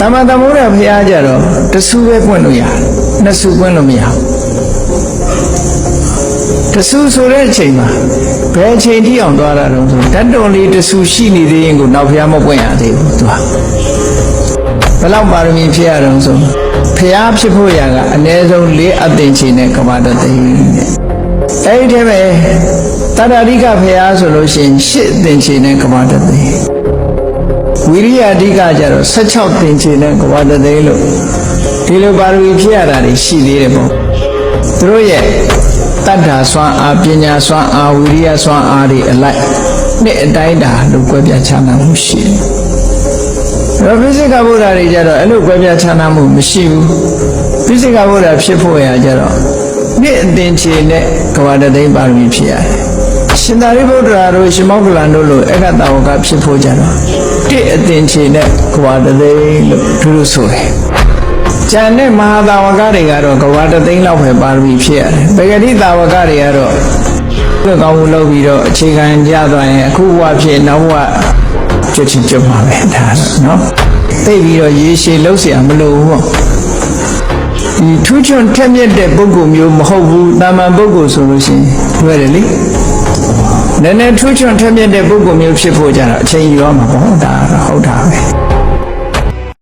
တမန်တမိုးရဘုရားကြတော့တဆူပဲပွင့်လို့ရတယ်နှစ်ဆူပွင့်လို့မရဘူးတဆူဆိုတဲ့အချိန်မှာဘယ်အချိန်ထိအောင်သွားတာတုံးဆိုတတ်တော်လေးတဆူရှိနေသေးရင်ကိုနောက်ဘုရားမပွင့်ရသေးဘူးသူကဘယ်လောက်ပါရမီဖြစ်ရတုံးဆိုဘုရားဖြစ်ဖို့ရကအနည်းဆုံး၄အသင်ချေနဲ့ကမ္ဘာတသိန်းတဲ့အဲ့ဒီတည်းပဲတတ္တရိကဘုရားဆိုလို့ရှိရင်၈အသင်ချေနဲ့ကမ္ဘာတသိန်း ဝိရိယအဓိကကျတော့16သင်ချေနဲ့ကမ္ဘာတသိန်းလို့ဒီလိုပါရမီဖြစ်ရတာတွေရှိသေးတယ်ပေါ့သူတို့ရဲ့တတ္ထာစွမ်းအားပညာစွမ်းအားဝိရိယစွမ်းအားတွေအလိုက်နှစ်အတိုင်းတာလို့ကြွယ်ပြချနာမှုရှိတယ်။ဒါပိစိကဗုဒ္ဓတွေကြတော့အဲ့လိုကြွယ်ပြချနာမှုမရှိဘူး။ပိစိကဗုဒ္ဓဖြစ်ဖို့ရာကြတော့ နှစ်အသင်ချေနဲ့ကဘာတသိန်းပါရမီဖြစ်ရတယ်။ရှင်သာရိပုတ္တရာတို့ရှင်မောကလန်တို့လိုအက္ခတဝကဖြစ်ဖို့ကြတော့တစ်အသင်ချေနဲ့ကဘာတသိန်းလို့သူတို့ဆိုတယ်။ကျန်တဲ့မဟာတာဝကတွေကတော့ကဘာတသိန်းလောက်ပဲပါရမီဖြစ်ရတယ်။ပဂတိတာဝကတွေကတော့ဒီကောင်းမှုလုပ်ပြီးတော့အခြေခံကြသွားရင်အခုဘဝဖြစ်နောက်ဘဝကျွတ်ချင်ကျွတ်မှာပဲဒါတော့နော်သိပြီးတော့ရေရှည်လှုပ်เสียမလို့ဘူးပေါ့ ဒီထူးချွန်ထက်မြက်တဲ့ပုဂ္ဂိုလ်မျိုးမဟုတ်ဘူးတာမန်ပုဂ္ဂိုလ်ဆိုလို့ရှိရင်တွေ့တယ်လေနည်းနည်းထူးချွန်ထက်မြက်တဲ့ပုဂ္ဂိုလ်မျိုးဖြစ်ဖို့ကြတော့အချိန်ယူရမှာပေါ့ဒါကတော့ဟုတ်တာပဲ